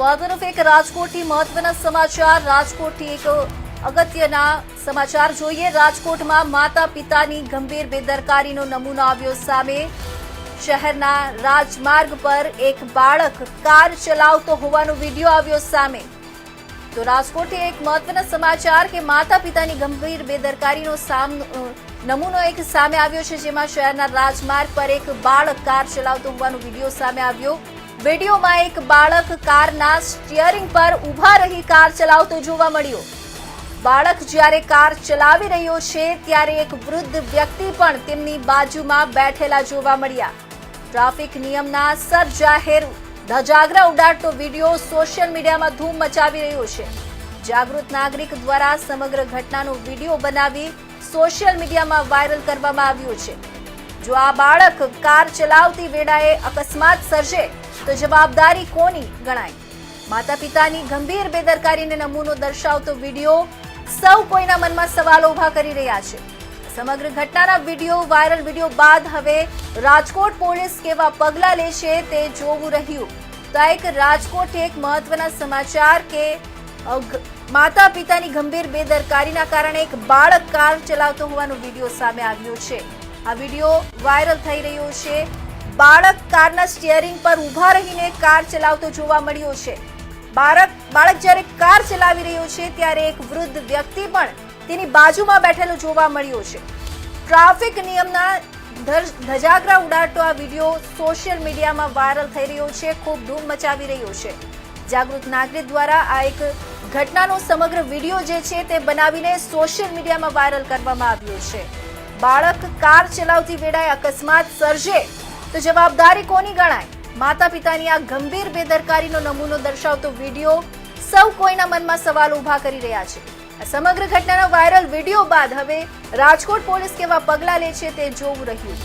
તરફ એક રાજકોટથી મહત્વના સમાચાર. રાજકોટથી એક અગત્યના સમાચાર જોઈએ. રાજકોટમાં માતા પિતાની ગંભીર બેદરકારીનો નમૂનો આવ્યો સામે. શહેરના રાજમાર્ગ પર એક બાળક કાર ચલાવતો હોવાનો વીડિયો આવ્યો સામે. તો રાજકોટથી એક મહત્વના સમાચાર કે માતા પિતાની ગંભીર બેદરકારીનો સામનો નમૂનો એક સામે આવ્યો છે, જેમાં શહેરના રાજમાર્ગ પર એક બાળક કાર ચલાવતો હોવાનો વીડિયો સામે આવ્યો. વિડીયોમાં એક બાળક કારના સ્ટિયરિંગ પર ઊભા રહી કાર ચલાવતો જોવા મળ્યો. બાળક જ્યારે કાર ચલાવી રહ્યો છે, ત્યારે એક વૃદ્ધ વ્યક્તિ પણ તેમની બાજુમાં બેઠેલા જોવા મળ્યા. ટ્રાફિક નિયમના સરજાહેર ધજાગરા ઉડાડતો વીડિયો સોશિયલ મીડિયામાં ધૂમ મચાવી રહ્યો છે. જાગૃત નાગરિક દ્વારા સમગ્ર ઘટનાનો વીડિયો બનાવી સોશિયલ મીડિયામાં વાયરલ કરવામાં આવ્યો છે. જો આ બાળક કાર ચલાવતી વેળાએ અકસ્માત સર્જે, તો જવાબદારી કોની ગણાય? માતા પિતાની ગંભીર બેદરકારીને નમૂનો દર્શાવતો વીડિયો સૌ કોઈના મનમાં સવાલો ઊભા કરી રહ્યા છે. સમગ્ર ઘટનાના વીડિયો, વાયરલ વીડિયો બાદ હવે રાજકોટ પોલીસ કેવા પગલાં લે છે તે જોવું રહ્યું. તો એક રાજકોટ એક મહત્વના સમાચાર કે માતા પિતાની ગંભીર બેદરકારીના કારણે એક બાળક કાર ચલાવતો હોવાનો વીડિયો સામે આવ્યો છે. આ વીડિયો વાયરલ થઈ રહ્યો છે. બાળક કારના સ્ટિયરિંગ પર ઊભા રહીને કાર ચલાવતો જોવા મળ્યો છે. બાળક બાળક જ્યારે કાર ચલાવી રહ્યો છે, ત્યારે એક વૃદ્ધ વ્યક્તિ પણ તેની બાજુમાં બેઠેલો જોવા મળ્યો છે. ટ્રાફિક નિયમના ધજાગરા ઉડાડતો આ વીડિયો સોશિયલ મીડિયામાં વાયરલ થઈ રહ્યો છે, ખૂબ ધૂમ મચાવી રહ્યો છે. જાગૃત નાગરિક દ્વારા આ એક ઘટનાનો સમગ્ર વીડિયો જે છે તે બનાવીને સોશિયલ મીડિયામાં વાયરલ કરવામાં આવ્યો છે. બાળક કાર ચલાવતી વેળાએ અકસ્માત સર્જે તો જવાબદારી કોની ગણાય? માતા પિતાની આ ગંભીર બેદરકારીનો નમૂનો દર્શાવતો વીડિયો સૌ કોઈના મનમાં સવાલ ઊભા કરી રહ્યા છે. આ સમગ્ર ઘટનાનો વાયરલ વીડિયો બાદ હવે રાજકોટ પોલીસ કેવા પગલાં લે છે તે જોવું રહ્યું.